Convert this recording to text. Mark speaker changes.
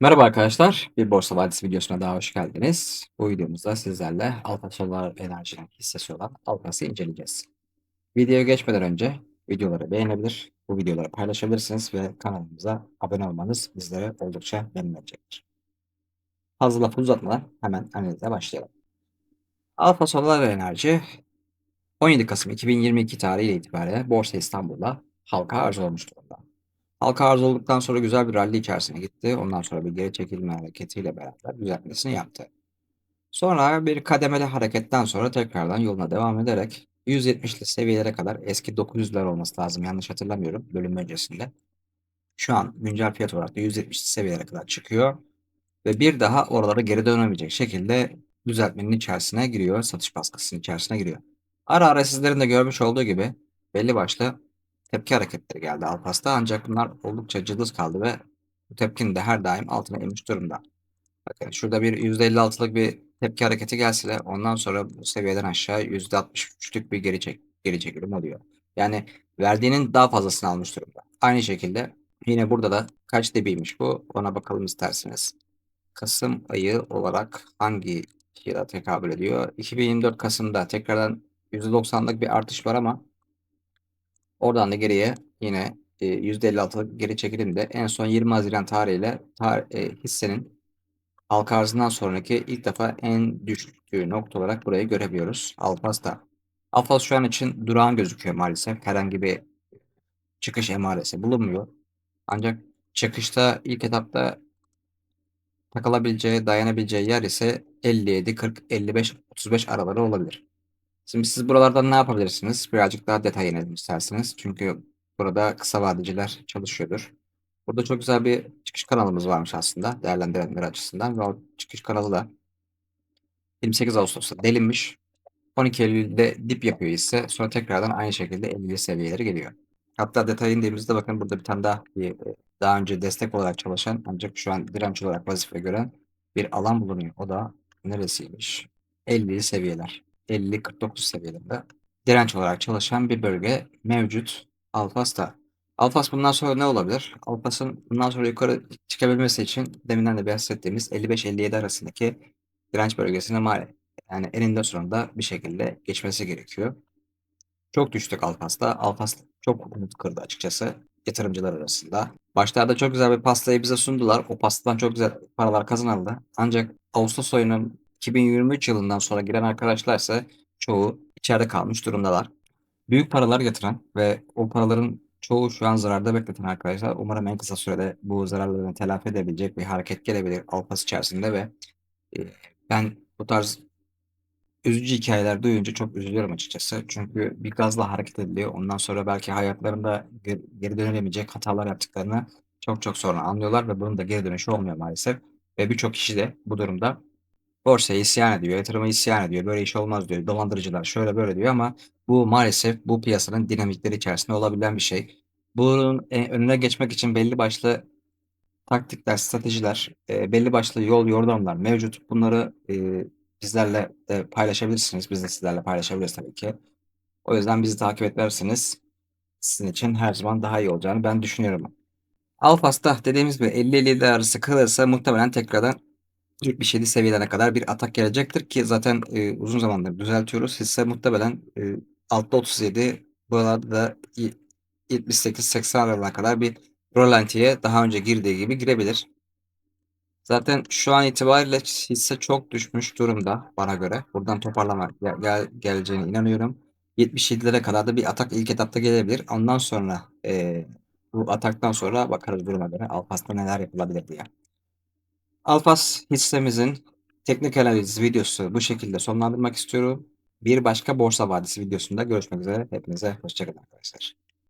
Speaker 1: Merhaba arkadaşlar, bir Borsa Vadisi videosuna daha hoş geldiniz. Bu videomuzda sizlerle Alfa Solar Enerji'nin hissesi olan Alfas'ı inceleyeceğiz. Videoya geçmeden önce videoları beğenebilir, bu videoları paylaşabilirsiniz ve kanalımıza abone olmanız bizlere oldukça memnun edecektir. Fazla lafı uzatmadan hemen analize başlayalım. Alfa Solar Enerji 17 Kasım 2022 tarihiyle itibaren Borsa İstanbul'da halka arz olmuş durumda. Halka arz olduktan sonra güzel bir rally içerisine gitti. Ondan sonra bir geri çekilme hareketiyle beraber düzeltmesini yaptı. Sonra bir kademeli hareketten sonra tekrardan yoluna devam ederek 170'li seviyelere kadar eski 900'ler olması lazım yanlış hatırlamıyorum bölüm öncesinde. Şu an güncel fiyat olarak da 170'li seviyelere kadar çıkıyor. Ve bir daha oralara geri dönemeyecek şekilde düzeltmenin içerisine giriyor. Satış baskısının içerisine giriyor. Ara ara sizlerin de görmüş olduğu gibi belli başlı tepki hareketleri geldi Alpas'ta ancak bunlar oldukça cılız kaldı ve bu tepkinin de her daim altına inmiş durumda. Bakın şurada bir %56'lık bir tepki hareketi gelse de ondan sonra bu seviyeden aşağı %63'lük bir geri, çek, geri çekilim oluyor. Yani verdiğinin daha fazlasını almış durumda. Aynı şekilde yine burada da kaç debiymiş bu ona bakalım isterseniz. Kasım ayı olarak hangi yıla tekabül ediyor? 2024 Kasım'da tekrardan %90'lık bir artış var ama oradan da geriye yine e, %56'lık geri çekilimde en son 20 Haziran tarihiyle tar e, hissenin halka arzından sonraki ilk defa en düştüğü nokta olarak burayı görebiliyoruz. Alpas'ta. Alpas şu an için durağan gözüküyor maalesef. Herhangi bir çıkış emaresi bulunmuyor. Ancak çıkışta ilk etapta takılabileceği, dayanabileceği yer ise 57, 40, 55, 35 araları olabilir. Şimdi siz buralardan ne yapabilirsiniz? Birazcık daha detay inelim isterseniz. Çünkü burada kısa vadeciler çalışıyordur. Burada çok güzel bir çıkış kanalımız varmış aslında değerlendirenler açısından ve o çıkış kanalı da 28 Ağustos'ta delinmiş. 12 Eylül'de dip yapıyor ise sonra tekrardan aynı şekilde 50 seviyeleri geliyor. Hatta detay indiğimizde bakın burada bir tane daha bir, daha önce destek olarak çalışan ancak şu an direnç olarak vazife gören bir alan bulunuyor. O da neresiymiş? 50 seviyeler. 50-49 seviyelerinde direnç olarak çalışan bir bölge mevcut Alfas'ta. Alfas bundan sonra ne olabilir? Alfas'ın bundan sonra yukarı çıkabilmesi için deminden de bahsettiğimiz 55-57 arasındaki direnç bölgesine mal yani eninde sonunda bir şekilde geçmesi gerekiyor. Çok düştük Alfas'ta. Alfas çok umut kırdı açıkçası yatırımcılar arasında. Başlarda çok güzel bir pastayı bize sundular. O pastadan çok güzel paralar kazanıldı. Ancak Ağustos ayının 2023 yılından sonra giren arkadaşlar ise çoğu içeride kalmış durumdalar. Büyük paralar yatıran ve o paraların çoğu şu an zararda bekleten arkadaşlar umarım en kısa sürede bu zararlarını telafi edebilecek bir hareket gelebilir Alfas içerisinde ve e, ben bu tarz üzücü hikayeler duyunca çok üzülüyorum açıkçası. Çünkü bir gazla hareket ediliyor. Ondan sonra belki hayatlarında geri, dönülemeyecek hatalar yaptıklarını çok çok sonra anlıyorlar ve bunun da geri dönüşü olmuyor maalesef. Ve birçok kişi de bu durumda borsaya isyan ediyor, yatırıma isyan ediyor. Böyle iş olmaz diyor. Dolandırıcılar şöyle böyle diyor ama bu maalesef bu piyasanın dinamikleri içerisinde olabilen bir şey. Bunun e, önüne geçmek için belli başlı taktikler, stratejiler, e, belli başlı yol yordamlar mevcut. Bunları e, bizlerle de paylaşabilirsiniz. Biz de sizlerle paylaşabiliriz tabii ki. O yüzden bizi takip ederseniz sizin için her zaman daha iyi olacağını ben düşünüyorum. Alfas'ta dediğimiz gibi 50-57 arası kalırsa muhtemelen tekrardan 77 seviyelerine kadar bir atak gelecektir ki zaten e, uzun zamandır düzeltiyoruz. Hisse muhtemelen e, altta 37 buralarda da 78-80 aralığına kadar bir rolantiye daha önce girdiği gibi girebilir. Zaten şu an itibariyle hisse çok düşmüş durumda bana göre. Buradan toparlama gel, gel, geleceğine inanıyorum. 77'lere kadar da bir atak ilk etapta gelebilir. Ondan sonra e, bu ataktan sonra bakarız duruma göre Alpas'ta neler yapılabilir diye. Alfas hissemizin teknik analiz videosu bu şekilde sonlandırmak istiyorum. Bir başka borsa vadisi videosunda görüşmek üzere. Hepinize hoşçakalın arkadaşlar.